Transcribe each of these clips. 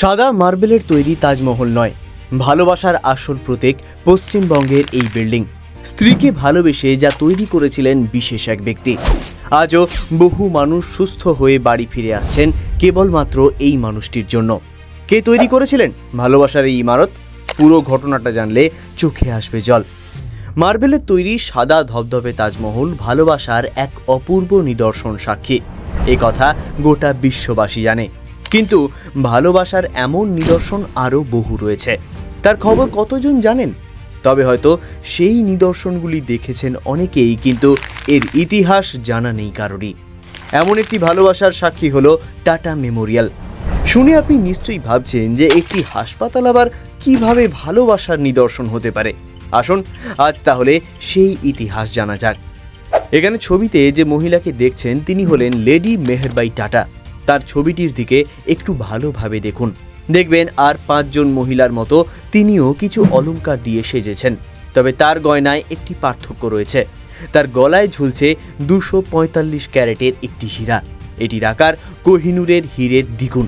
সাদা মার্বেলের তৈরি তাজমহল নয়, ভালোবাসার আসল প্রতীক পশ্চিমবঙ্গের এই বিল্ডিং। স্ত্রীকে ভালোবেসে যা তৈরি করেছিলেন বিশেষ এক ব্যক্তি। আজও বহু মানুষ সুস্থ হয়ে বাড়ি ফিরে আসছেন কেবলমাত্র এই মানুষটির জন্য। কে তৈরি করেছিলেন? ভালোবাসার এই ইমারত? পুরো ঘটনাটা জানলে চোখে আসবে জল। মার্বেলের তৈরি সাদা ধবধবে তাজমহল ভালোবাসার এক অপূর্ব নিদর্শন সাক্ষী। এ কথা গোটা বিশ্ববাসী জানে। কিন্তু ভালোবাসার এমন নিদর্শন আরও বহু রয়েছে। তার খবর কতজন জানেন? তবে হয়তো সেই নিদর্শনগুলি দেখেছেন অনেকেই, কিন্তু এর ইতিহাস জানা নেই কারোরই। এমন একটি ভালোবাসার সাক্ষী হলো টাটা মেমোরিয়াল। শুনে আপনি নিশ্চয়ই ভাবছেন যে একটি হাসপাতাল আবার কীভাবে ভালোবাসার নিদর্শন হতে পারে। আসুন, আজ তাহলে সেই ইতিহাস জানা যাক। এখানে ছবিতে যে মহিলাকে দেখছেন, তিনি হলেন লেডি মেহেরবাই টাটা। তার ছবিটির দিকে একটু ভালোভাবে দেখুন। দেখবেন আর পাঁচজন মহিলার মতো তিনিও কিছু অলংকার দিয়ে সেজেছেন। তবে তার গয়নায় একটি পার্থক্য রয়েছে। তার গলায় ঝুলছে দুশো পঁয়তাল্লিশ ক্যারেটের একটি হীরা। এটির আকার কোহিনুরের হীরের দ্বিগুণ।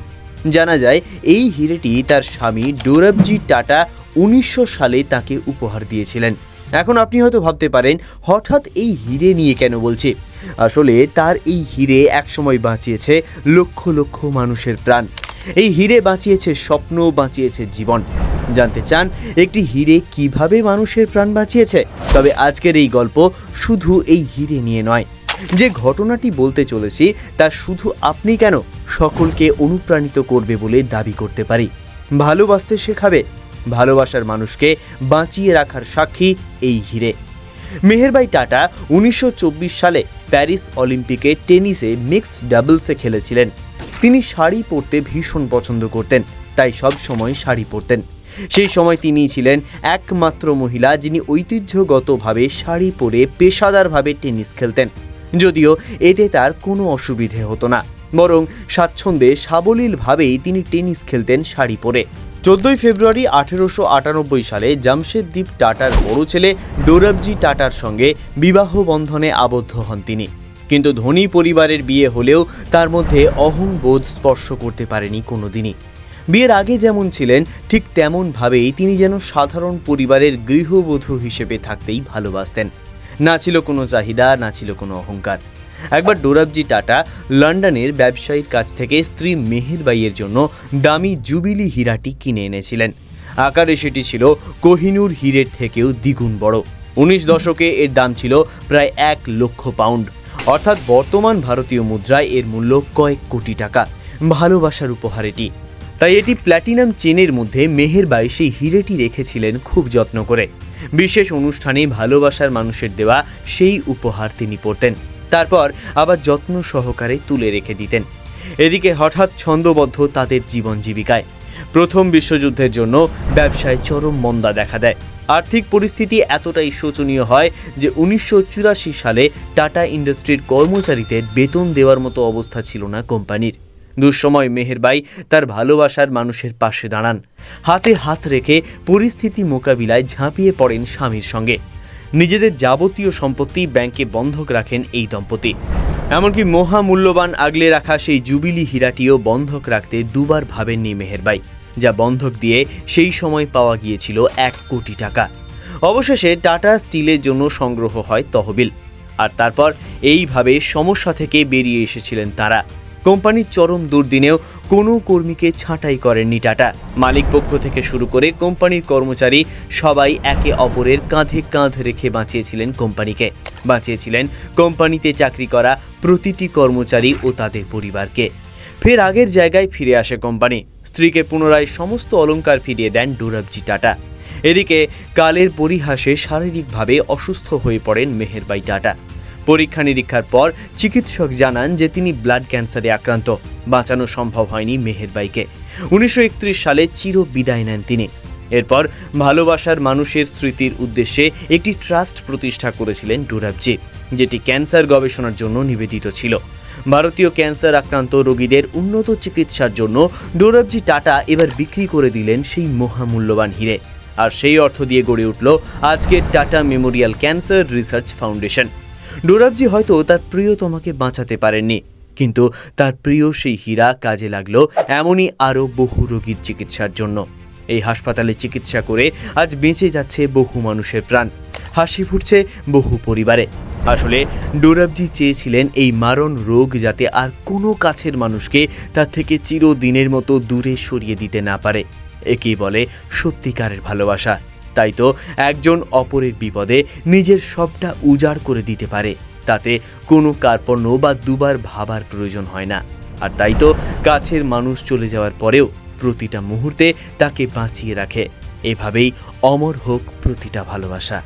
জানা যায়, এই হিরেটি তার স্বামী ডোরবজি টাটা উনিশশো সালে তাকে উপহার দিয়েছিলেন। এখন আপনি হয়তো ভাবতে পারেন, হঠাৎ এই হিরে নিয়ে কেন বলছি? আসলে তার এই হিরে একসময় বাঁচিয়েছে লক্ষ লক্ষ মানুষের প্রাণ। এই হিরে বাঁচিয়েছে স্বপ্ন, বাঁচিয়েছে জীবন। জানতে চান, একটি হিরে কীভাবে মানুষের প্রাণ বাঁচিয়েছে? তবে আজকের এই গল্প শুধু এই হিরে নিয়ে নয়। যে ঘটনাটি বলতে চলেছি, তা শুধু আপনি কেন সকলকে অনুপ্রাণিত করবে বলে দাবি করতে পারি। ভালোবাসতে শেখাবে ভালোবাসার মানুষকে বাঁচিয়ে রাখার সাক্ষী এই হিরে। মেহেরবাই টাটা উনিশশো চব্বিশ সালে প্যারিস অলিম্পিকে টেনিসে মিক্সড ডাবলসে খেলেছিলেন। তিনি শাড়ি পরতে ভীষণ পছন্দ করতেন, তাই সব সময় শাড়ি পরতেন। সেই সময় তিনি ছিলেন একমাত্র মহিলা যিনি ঐতিহ্যগতভাবে শাড়ি পরে পেশাদারভাবে টেনিস খেলতেন। যদিও এতে তার কোনো অসুবিধে হতো না, বরং স্বাচ্ছন্দ্যে সাবলীলভাবেই তিনি টেনিস খেলতেন শাড়ি পরে। চোদ্দই ফেব্রুয়ারি আঠেরোশো আটানব্বই সালে জামশেদদ্বীপ টাটার বড় ছেলে ডোরবজি টাটার সঙ্গে বিবাহ বন্ধনে আবদ্ধ হন তিনি। কিন্তু ধনী পরিবারের বিয়ে হলেও তার মধ্যে অহংবোধ স্পর্শ করতে পারেনি কোনোদিনই। বিয়ের আগে যেমন ছিলেন, ঠিক তেমনভাবেই তিনি যেন সাধারণ পরিবারের গৃহবধূ হিসেবে থাকতেই ভালোবাসতেন। না ছিল কোনো চাহিদা, না ছিল কোনো অহংকার। একবার ডোরাবজি টাটা লন্ডনের ব্যবসায়ীর কাছ থেকে স্ত্রী মেহেরবাইয়ের জন্য দামি জুবিলি হীরাটি কিনে এনেছিলেন। আকারে সেটি ছিল কোহিনুর হীরের থেকেও দ্বিগুণ বড়। উনিশ দশকে এর দাম ছিল প্রায় এক লক্ষ পাউন্ড। অর্থাৎ বর্তমান ভারতীয় মুদ্রায় এর মূল্য কয়েক কোটি টাকা। ভালোবাসার উপহার এটি তাই এটি প্ল্যাটিনাম চেনের মধ্যে মেহেরবাই সেই হিরেটি রেখেছিলেন খুব যত্ন করে। বিশেষ অনুষ্ঠানে ভালোবাসার মানুষের দেওয়া সেই উপহার তিনি পড়তেন। তারপর আবার যত্ন সহকারে তুলে রেখে দিতেন। এদিকে হঠাৎ ছন্দবদ্ধ তাদের জীবন জীবিকায়। প্রথম বিশ্বযুদ্ধের জন্য ব্যবসায় চরম মন্দা দেখা দেয়। আর্থিক পরিস্থিতি এতটাই শোচনীয় হয় যে উনিশশো চুরাশি সালে টাটা ইন্ডাস্ট্রির কর্মচারীদের বেতন দেওয়ার মতো অবস্থা ছিল না কোম্পানির। দুঃসময় মেহেরবাই তার ভালোবাসার মানুষের পাশে দাঁড়ান। হাতে হাত রেখে পরিস্থিতি মোকাবিলায় ঝাঁপিয়ে পড়েন স্বামীর সঙ্গে। নিজেদের যাবতীয় সম্পত্তি ব্যাংকে বন্ধক রাখেন এই দম্পতি। এমনকি মহামূল্যবান আগলে রাখা সেই জুবিলি হীরাটিও বন্ধক রাখতে দুবার ভাবেননি মেহেরবাই, যা বন্ধক দিয়ে সেই সময় পাওয়া গিয়েছিল এক কোটি টাকা। অবশেষে টাটা স্টিলের জন্য সংগ্রহ হয় তহবিল, আর তারপর এইভাবে সমস্যা থেকে বেরিয়ে এসেছিলেন তারা। কোম্পানির চরম দুর্দিনেও কোনো কর্মীকে ছাঁটাই করেননি টাটা। মালিক পক্ষ থেকে শুরু করে কোম্পানির কর্মচারী সবাই একে অপরের কাঁধে কাঁধ রেখে বাঁচিয়েছিলেন কোম্পানিকে। বাঁচিয়েছিলেন কোম্পানিতে চাকরি করা প্রতিটি কর্মচারী ও তাদের পরিবারকে। ফের আগের জায়গায় ফিরে আসে কোম্পানি। স্ত্রীকে পুনরায় সমস্ত অলংকার ফিরিয়ে দেন ডোরাবজি টাটা। এদিকে কালের পরিহাসে শারীরিকভাবে অসুস্থ হয়ে পড়েন মেহেরবাই টাটা। পরীক্ষা নিরীক্ষার পর চিকিৎসক জানান যে তিনি ব্লাড ক্যান্সারে আক্রান্ত। বাঁচানো সম্ভব হয়নি মেহেরবাইকে উনিশশো একত্রিশ সালে চির বিদায় নেন তিনি। এরপর ভালোবাসার মানুষের স্মৃতির উদ্দেশ্যে একটি ট্রাস্ট প্রতিষ্ঠা করেছিলেন ডোরাবজি, যেটি ক্যান্সার গবেষণার জন্য নিবেদিত ছিল। ভারতীয় ক্যান্সার আক্রান্ত রোগীদের উন্নত চিকিৎসার জন্য ডোরাবজি টাটা এবার বিক্রি করে দিলেন সেই মহামূল্যবান হিরে। আর সেই অর্থ দিয়ে গড়ে উঠল আজকের Tata memorial cancer research foundation. Dorabji হয়তো তার প্রিয়তমাকে বাঁচাতে পারেননি, কিন্তু তার প্রিয় সেই হীরা কাজে লাগল এমনই আরও বহু রোগীর চিকিৎসার জন্য। এই হাসপাতালে চিকিৎসা করে আজ বেঁচে যাচ্ছে বহু মানুষের প্রাণ। হাসি ফুটছে বহু পরিবারে। আসলে ডোরাবজি চেয়েছিলেন এই মারণ রোগ যাতে আর কোনো কাছের মানুষকে তার থেকে চিরদিনের মতো দূরে সরিয়ে দিতে না পারে। একেই বলে সত্যিকারের ভালোবাসা। তাই তো একজন অপরের বিপদে নিজের সবটা উজাড় করে দিতে পারে। তাতে কোনো কার্পণ্য বা দুবার ভাবার প্রয়োজন হয় না। আর তাই তো কাছের মানুষ চলে যাওয়ার পরেও প্রতিটা মুহূর্তে তাকে বাঁচিয়ে রাখে। এভাবেই অমর হোক প্রতিটা ভালোবাসা।